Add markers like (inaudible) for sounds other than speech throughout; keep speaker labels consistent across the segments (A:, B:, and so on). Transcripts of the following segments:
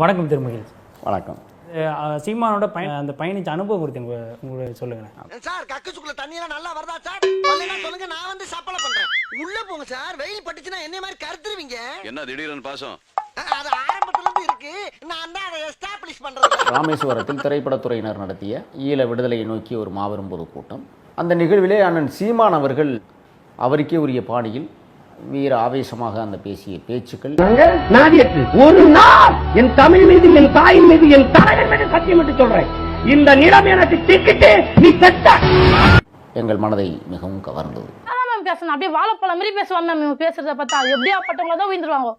A: வணக்கம் திருமகில்
B: வணக்கம்.
A: சீமானோட பயண அந்த பயணிச்ச அனுபவம் குறித்து உங்க உங்களுக்கு சொல்லுங்களேன்.
C: சார் கக்குச்சுக்குள்ள தண்ணியெல்லாம் நல்லா வருதா சார்? சொல்லுங்க நான் வந்து சப்பளை பண்றேன். உள்ள போங்க சார். வெயில் பட்டுச்சுன்னா என்ன மாதிரி கருத்துருவீங்க?
D: என்ன திடீர்னு பாசம்?
C: அது ஆரம்பத்துல இருந்து இருக்கு. நான் தான் அதை எஸ்டாப்ளிஷ் பண்றது.
B: ராமேஸ்வரத்தில் திரைப்படத்துறையினர் நடத்திய ஈழ விடுதலையை நோக்கி ஒரு மாபெரும் பொதுக்கூட்டம். அந்த நிகழ்விலே அண்ணன் சீமான் அவர்கள் அவருக்கே உரிய பாணியில் வீர ஆவேசமாக அந்த பேசிய பேச்சுக்கள்.
E: ஒரு நாள் என் தமிழ் மீது என் தாயின் மீது என் தலைவன் மீது சத்தியம் என்று சொல்றேன். இந்த நிலம் எனக்கு டிக்கெட்டு நீ செத்த.
B: எங்கள் மனதை மிகவும் கவர்ந்தது.
F: பேசணும் அப்படியே வாழைப்பழம் மாதிரி பேசுவான் மேம் பேசுறத பார்த்தா எப்படியாப்பட்டவங்கள தான் உயிர்ந்துருவாங்க.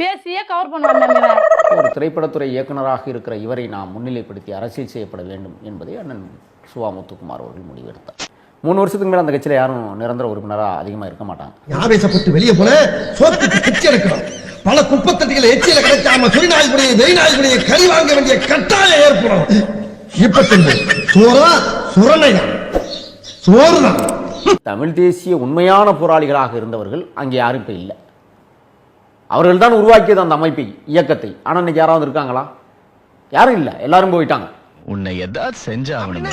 F: பேசியே கவர் இவன்
B: ஒரு திரைப்படத்துறை இயக்குனராக இருக்கிற இவரை நாம் முன்னிலைப்படுத்தி அரசியல் செய்யப்பட வேண்டும் என்பதை அண்ணன் சுவா முத்துக்குமார் அவர்கள் முடிவெடுத்தார். மூணு வருஷத்துக்கு மேலே அந்த கட்சியில் யாரும் நிரந்தர உறுப்பினராக அதிகமாக இருக்க மாட்டாங்க.
G: ஆவேசப்பட்டு வெளியே போல சோத்துக்கு பிச்சை எடுக்கணும். பல குப்பத்தட்டிகளை எச்சியில கிடைக்காம சுரி நாய்க்குடைய வெறி நாய்க்குடைய கறி வாங்க வேண்டிய கட்டாயம் ஏற்படும். இப்ப தெரிஞ்சு சோறா சுரணையா சோறுதான்.
B: தமிழ் தேசிய உண்மையான போராளிகளாக இருந்தவர்கள் அங்கே யாரும் இப்போ இல்லை. அவர்கள் தான் உருவாக்கியது அந்த அமைப்பை இயக்கத்தை. ஆனால் இன்னைக்கு யாராவது இருக்காங்களா? யாரும் இல்லை. எல்லாரும் போயிட்டாங்க.
D: உன்னை ஏதாவது செஞ்சாகணும்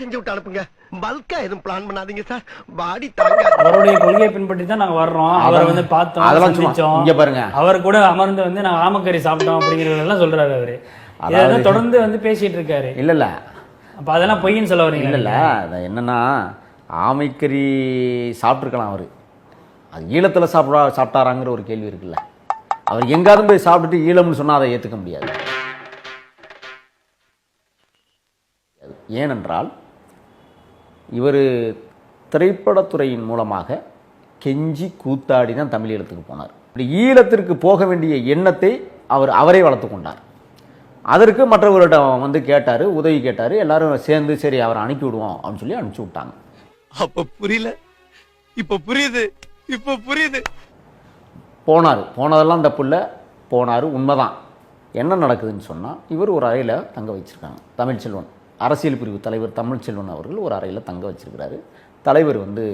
C: செஞ்சு விட்டு அனுப்புங்க. பல்கா எதுவும் பிளான் பண்ணாதீங்க சார் பாடி தாங்க.
A: அவருடைய கொள்கையை பின்பற்றி தான் நாங்க வர்றோம். அவரை வந்து பார்த்தோம்
B: அதெல்லாம்.
A: சந்திச்சோம்.
B: இங்க பாருங்க.
A: அவர் கூட அமர்ந்து வந்து நாங்க ஆமக்கறி சாப்பிட்டோம் அப்படிங்கறதெல்லாம் சொல்றாரு அவரு.
B: அதாவது-
A: தொடர்ந்து வந்து பேசிட்டு இருக்காரு.
B: இல்லை இல்லை
A: அப்ப அதெல்லாம் பொய்ன்னு சொல்ல வரீங்க
B: இல்லைல்ல. அது என்னன்னா ஆமைக்கறி சாப்பிட்ருக்கலாம் அவர். அது ஈழத்தில் சாப்பிடா சாப்பிட்டாராங்கிற ஒரு கேள்வி இருக்குல்ல. அவர் எங்காவது போய் சாப்பிட்டுட்டு ஈழம்னு சொன்னால் அதை ஏற்றுக்க முடியாது. ஏனென்றால் இவர் திரைப்படத்துறையின் மூலமாக கெஞ்சி கூத்தாடி தான் தமிழ் ஈழத்துக்கு போனார். இப்படி ஈழத்திற்கு போக வேண்டிய எண்ணத்தை அவர் அவரே வளர்த்து கொண்டார். அதற்கு மற்றவர்களிடம் வந்து கேட்டார் உதவி கேட்டார் எல்லாரும் சேர்ந்து சரி அவரை அனுப்பி விடுவோம் அப்படின்னு சொல்லி அனுப்பிச்சி விட்டாங்க.
H: அப்ப புரியல. இப்ப புரியுது. இப்ப புரியுது.
B: போனார். போனதெல்லாம் தப்பு இல்லை. போனார் உண்மைதான். என்ன நடக்குதுன்னு சொன்னால் இவர் ஒரு அறையில் தங்க வச்சிருக்காங்க. தமிழ்ச்செல்வன் அரசியல் பிரிவு தலைவர் தமிழ்ச்செல்வன் அவர்கள் ஒரு அறையில் தங்க வச்சுருக்கிறாரு. தலைவர் வந்து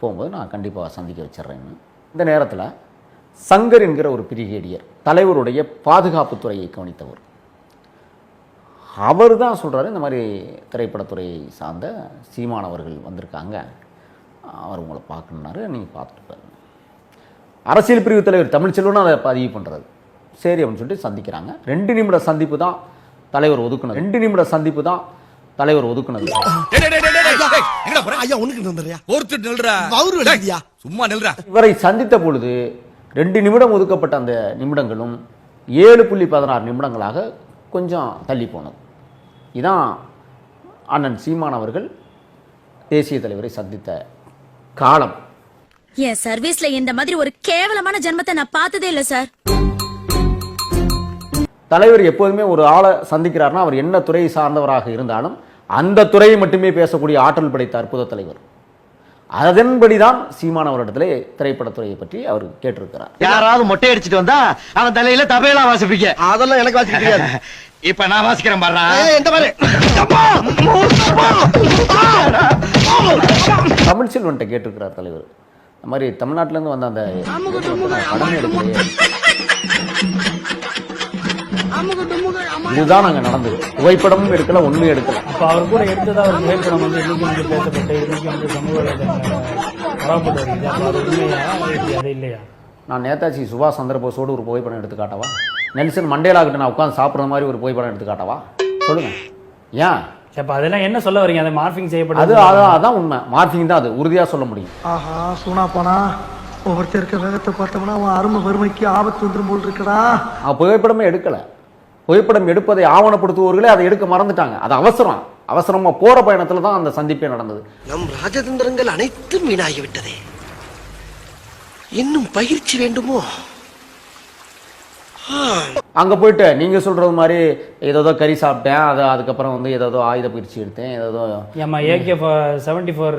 B: போகும்போது நான் கண்டிப்பாக சந்திக்க வச்சிடுறேன்னு இந்த நேரத்தில் சங்கர் என்கிற ஒரு பிரிகேடியர் தலைவருடைய பாதுகாப்புத்துறையை கவனித்தவர். அவர் தான் சொல்கிறாரு இந்த மாதிரி திரைப்படத்துறையை சார்ந்த சீமானவர்கள் வந்திருக்காங்க. அவர் உங்களை பார்க்கணுன்னாரு நீங்கள் பார்த்துட்டு பாருங்க அரசியல் பிரிவு தலைவர் தமிழ்ச்செல்வன் அதை பதிவு பண்ணுறது சரி அப்படின்னு சொல்லிட்டு சந்திக்கிறாங்க. ரெண்டு நிமிட சந்திப்பு தான் தலைவர் ஒதுக்கணும் ரெண்டு நிமிட சந்திப்பு தான் தலைவர் ஒதுக்குனது. இவரை சந்தித்த பொழுது ரெண்டு நிமிடம் ஒதுக்கப்பட்ட அந்த நிமிடங்களும் ஏழு புள்ளி பதினாறு நிமிடங்களாக கொஞ்சம் தள்ளி போனது. இதான் அண்ணன் சீமான் அவர்கள் தேசிய தலைவரை சந்தித்த காலம்.
I: என் சர்வீஸ்ல இந்த மாதிரி ஒரு கேவலமான ஜென்மத்தை நான் பார்த்ததே இல்ல சார்.
B: தலைவர் எப்போதுமே ஒரு ஆளை சந்திக்கிறார்னா அவர் என்ன துறையை சார்ந்தவராக இருந்தாலும் அந்த துறையை மட்டுமே பேசக்கூடிய ஆற்றல் படைத்த அற்புத தலைவர். அதன்படிதான் சீமான் அவரிடத்திலே திரைப்படத்துறையை பற்றி அவர் கேட்டிருக்கிறார்.
E: யாராவது மொட்டை அடிச்சிட்டு வந்தா அவன் தலையில தபையெல்லாம் வாசிப்பீங்க
G: அதெல்லாம் எனக்கு வாசிக்க தெரியாது. (laughs)
E: இப்ப நான் வாசிக்கிறேன் பாரு.
G: எந்த மாதிரி
B: தமிழ்ச்செல்வன்ட்ட கேட்டிருக்கிறார் தலைவர். இந்த மாதிரி தமிழ்நாட்டிலேருந்து வந்த அந்த கடன் எடுக்கலையே. இதுதான் நாங்க நடந்தது. புகைப்படமும் எடுக்கல ஒண்ணுமே எடுக்கல.
A: அப்ப அவர் கூட எடுத்ததா ஒரு புகைப்படம் வந்து இன்னைக்கு வந்து பேசப்பட்டு இன்னைக்கு வந்து சமூக அது இல்லையா?
B: நான் நேதாஜி சுபாஷ் சந்திர போஸோடு ஒரு புகைப்படம் எடுத்து காட்டவா? நெல்சன் மண்டேலா கிட்ட நான் உட்காந்து சாப்பிட்ற மாதிரி ஒரு புகைப்படம் எடுத்து காட்டவா? சொல்லுங்க. ஏன்?
A: அப்ப அதெல்லாம் என்ன சொல்ல வரீங்க? அதை மார்பிங்
B: அது
A: செய்யப்பட்டது
B: அதான் அதான் உண்மை. மார்க்கிங் தான் அது. உறுதியா சொல்ல முடியும்.
C: ஆஹா சூனா போனா ஒவ்வொருத்தர் இருக்க வேகத்தை பார்த்தோம்னா அவன் அருமை வறுமைக்கு ஆபத்து வந்துரும் போல் இருக்கடா.
B: புகைப்படமே எடுக்கல. புகைப்படம் எடுப்பதை ஆவணப்படுத்துபவர்களே அதை எடுக்க மறந்துட்டாங்க. அது அவசரம். அவசரமா போற பயணத்துல தான் அந்த சந்திப்பே நடந்தது.
C: நம் ராஜதந்திரங்கள் அனைத்தும் வீணாகிவிட்டதே. இன்னும் பயிற்சி வேண்டுமோ?
B: அங்க போயிட்டு நீங்க சொல்றது மாதிரி ஏதோ கறி சாப்பிட்டேன் அது அதுக்கப்புறம் வந்து ஏதோ ஆயுத பயிற்சி எடுத்தேன் ஏதோ
A: ஏமா ஏகே செவன்டி ஃபோர்